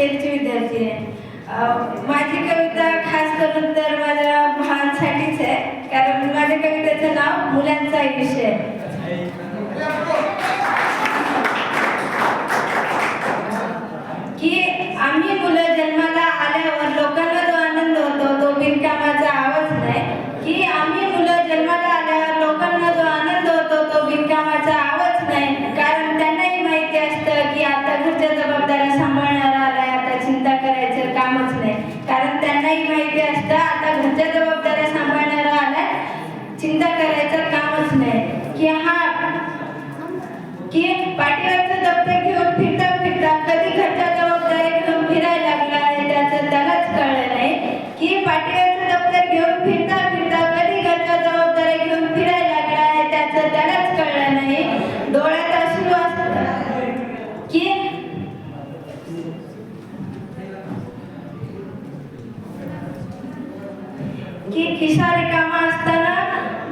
तेरची विद्यार्थी आहे. माझी कविता खास करून तर माझ्या भावांसाठीच आहे. कारण माझ्या कवितेचं नाव मुलांचा आयुष्य आहे. की आम्ही मुलं जन्माला आल्यावर माहिती असतं. आता घरच्या जबाबदाऱ्या सांभाळणारा आलाय. चिंता करायचं कामच नाही. की हा की पाठीवरचं दप्तर घेऊन फिरता फिरता कधी घरच्या जबाबदाऱ्या घेऊन फिरायला लागला आहे त्याचं त्यालाच कळलं नाही. की पाठीवरचं दप्तर घेऊन फिरता फिरता कधी घरच्या जबाबदाऱ्या घेऊन फिरायला लागला आहे त्याचं त्यालाच कळलं नाही. डोळ्याचा की खिसा रिकामा असताना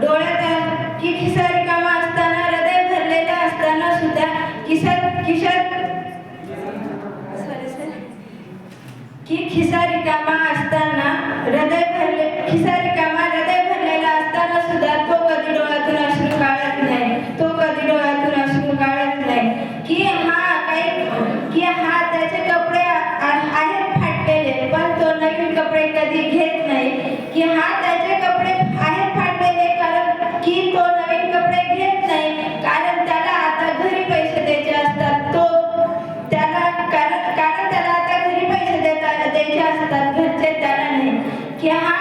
डोळ्यात की खिसा रिकामा असताना हृदय भरलेलं असताना सुद्धा खिशात खिशात की हा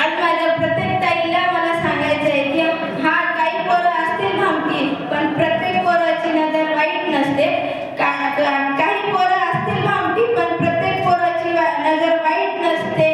आज माझ्या प्रत्येक ताईला मला सांगायचं आहे की हा काही पोरं असतील धमकी पण प्रत्येक पोराची नजर वाईट नसते. का काही पोरं असतील धमकी पण प्रत्येक पोराची नजर वाईट नसते.